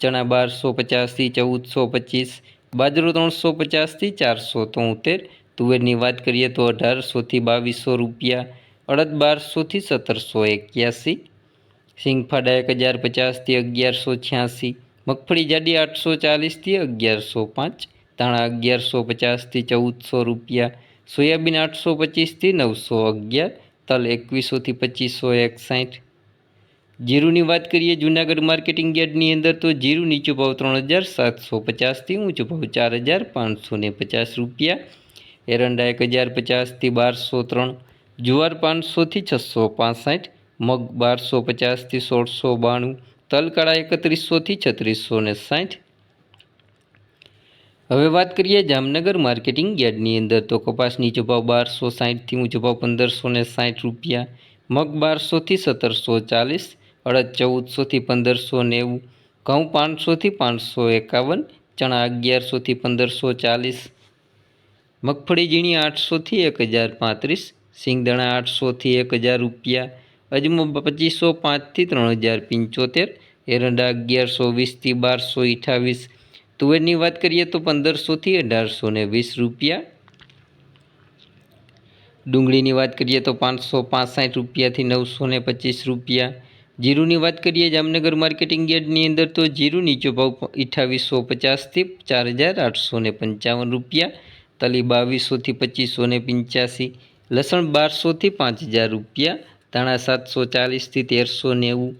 ચણા બારસો પચાસથી ચૌદસો પચીસ, બાજરો ત્રણસો પચાસથી ચારસો તોતેર, તુવેરની વાત કરીએ તો અઢારસોથી બાવીસો રૂપિયા, અડદ બારસોથી સત્તરસો એક્યાસી, સિંગફાડા એક હજાર પચાસથી અગિયારસો છ્યાસી, મગફળી જાડી આઠસો ચાલીસથી અગિયારસો પાંચ, ધાણા અગિયારસો પચાસથી ચૌદસો રૂપિયા, સોયાબીન આઠસો પચીસથી નવસો અગિયાર, તલ એકવીસોથી પચીસો એકસાઠ જીરુની વાત કરીએ જૂનાગઢ માર્કેટિંગ યાર્ડની અંદર, તો જીરું નીચો ભાવ ત્રણ હજાર સાતસો પચાસથી ઊંચો ભાવ ચાર હજાર પાંચસો પચાસ રૂપિયા. એરંડા એક હજાર પચાસથી બારસો ત્રણ, જુવાર પાંચસોથી છસો પાંસઠ, મગ બારસો પચાસથી સોળસો બાણું, તલકાળા એકત્રીસોથી છત્રીસો ને સાઠ. હવે વાત કરીએ જામનગર માર્કેટિંગ યાર્ડની અંદર, તો કપાસ નીચો ભાવ બારસો સાઠથી ઊંચો ભાવ પંદરસો ને સાઠ રૂપિયા, મગ બારસોથી સત્તરસો ચાલીસ અડદ ચૌદસોથી પંદરસો નેવું, ઘઉં પાંચસોથી પાંચસો એકાવન, ચણા અગિયારસોથી પંદરસો ચાલીસ, મગફળી ઝીણી આઠસોથી એક હજાર પાંત્રીસ, સિંગદાણા આઠસોથી એક હજાર રૂપિયા, અજમો પચીસો પાંચથી ત્રણ હજાર પંચોતેર, એરંડા અગિયારસો વીસથી બારસો અઠાવીસ તુવેરની વાત કરીએ તો પંદરસોથી અઢારસો ને વીસ રૂપિયા. ડુંગળીની વાત કરીએ તો પાંચસો પાંસઠ રૂપિયાથી નવસો ને પચીસ રૂપિયા. જીરુની વાત કરીએ જામનગર માર્કેટિંગ યાર્ડની અંદર તો જીરું નીચો ભાવ અઠ્ઠાવીસો પચાસથી ચાર હજાર આઠસો ને પંચાવન રૂપિયા, તલી બાવીસોથી પચીસો ને પંચ્યાસી, લસણ બારસોથી પાંચ હજાર રૂપિયા, ધાણા સાતસો ચાલીસથી તેરસો નેવું.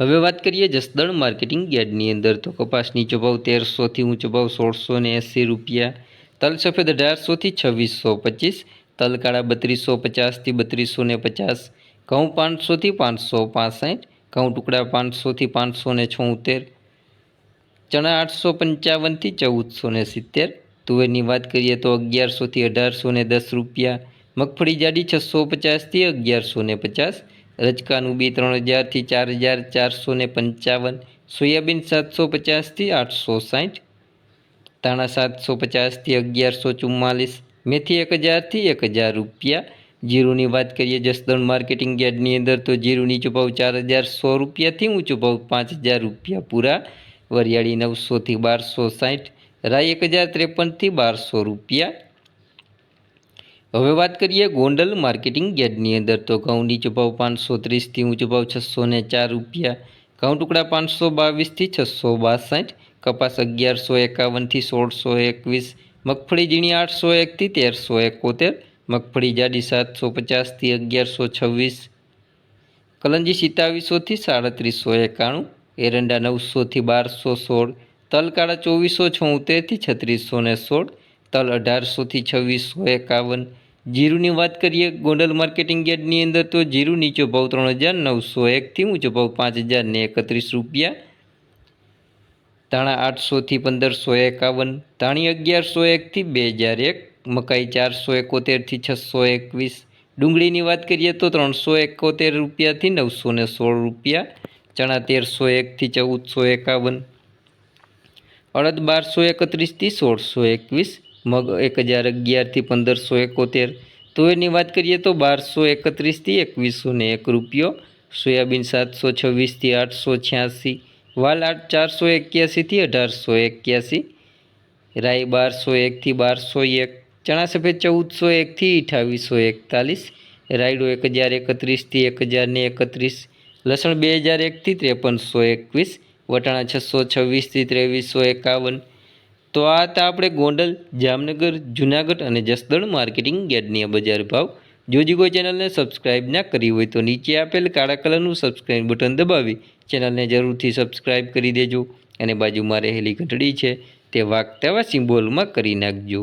હવે વાત કરીએ જસદણ માર્કેટિંગ યાર્ડની અંદર તો કપાસ નીચો ભાવ તેરસોથી ઊંચો ભાવ સોળસો ને એંસી રૂપિયા, તલ સફેદ અઢારસોથી છવ્વીસો પચીસ, તલ કાળા બત્રીસો પચાસથી બત્રીસો ને પચાસ ઘઉં પાંચસોથી પાંચસો પાસઠ, ઘઉં ટુકડા પાંચસોથી પાંચસો ને છોતેર, ચણા આઠસો પંચાવનથી ચૌદસો ને સિત્તેર. તુવેરની વાત કરીએ તો અગિયારસોથી અઢારસો ને દસ રૂપિયા. મગફળી જાડી છસો પચાસથી અગિયારસો ને પચાસ. રચકાનું બી ત્રણ હજારથી ચાર હજાર ચારસો ને પંચાવન. સોયાબીન સાતસો પચાસથી આઠસો સાઠ. ધાણા સાતસો પચાસથી અગિયારસો ચુમ્માલીસ. મેથી એક હજારથી એક હજાર રૂપિયા. જીરુની વાત કરીએ જસદણ માર્કેટિંગ યાર્ડની અંદર, તો જીરું નીચો ભાવ ચાર હજાર સો રૂપિયાથી ઊંચો ભાવ પાંચ હજાર રૂપિયા પૂરા. વરિયાળી નવસોથી બારસો સાઠ, રાઈ એક હજાર ત્રેપનથી બારસો રૂપિયા. હવે વાત કરીએ ગોંડલ માર્કેટિંગ યાર્ડની અંદર, તો ઘઉં નીચો ભાવ પાંચસો ત્રીસથી ઊંચો ભાવ છસો ને ચાર રૂપિયા. ઘઉં ટુકડા પાંચસો બાવીસથી છસો બાસઠ, કપાસ અગિયારસો એકાવનથી સોળસો એકવીસ, મગફળી ઝીણી આઠસો એકથી તેરસો એકોતેર મગફળી જાડી સાતસો પચાસથી અગિયારસો છવ્વીસ, કલંજી સિત્તાવીસોથી સાડત્રીસો એકાણું, એરંડા નવસોથી બારસો સોળ, તલ કાળા ચોવીસો છોતેરથી છત્રીસો ને સોળ, તલ અઢારસોથી છવ્વીસો એકાવન. જીરુની વાત કરીએ, ગોંડલ માર્કેટિંગ યાર્ડની અંદર તો જીરું નીચો ભાવ ત્રણ હજાર નવસો એકથી ઊંચો ભાવ પાંચ હજાર ને એકત્રીસ રૂપિયા. ધાણા આઠસોથી પંદરસો એકાવન, ધાણી અગિયારસો એકથી બે હજાર એક મકાઈ ચારસો એકોતેરથી છસો એકવીસ. ડુંગળીની વાત કરીએ તો ત્રણસો એકોતેર રૂપિયાથી નવસો ને સોળ રૂપિયા, ચણા તેરસો એકથી ચૌદસો એકાવન. અડદ બારસો એકત્રીસથી સોળસો એકવીસ, મગ એક હજાર અગિયારથી પંદરસો એકોતેર. તુવેરની વાત કરીએ તો બારસો એકત્રીસથી એકવીસો ને એક રૂપિયો, સોયાબીન સાતસો છવ્વીસથી આઠસો છ્યાસી, વાલ આઠ ચારસો એક્યાસીથી અઢારસો એક્યાસી, રાઈ બારસો એકથી બારસો એક ચણા સફેદ ચૌદસો એકથી અઠાવીસો એકતાલીસ, રાયડો એક હજાર એકત્રીસથી એક હજારને એકત્રીસ, લસણ બે હજાર એકથી ત્રેપનસો એકવીસ, વટાણા છસો છવ્વીસથી ત્રેવીસો એકાવન. તો આ હતા આપણે ગોંડલ, જામનગર, જુનાગઢ અને જસદણ માર્કેટિંગ યાર્ડની બજાર ભાવ. જો હજી કોઈ ચેનલને સબસ્ક્રાઇબ ના કરી હોય તો નીચે આપેલ કાળા કલરનું સબસ્ક્રાઇબ બટન દબાવી ચેનલને જરૂરથી સબસ્ક્રાઇબ કરી દેજો. અને બાજુમાં રહેલી ઘંટડી છે તે વાગતાવા સિમ્બોલમાં કરી નાખજો.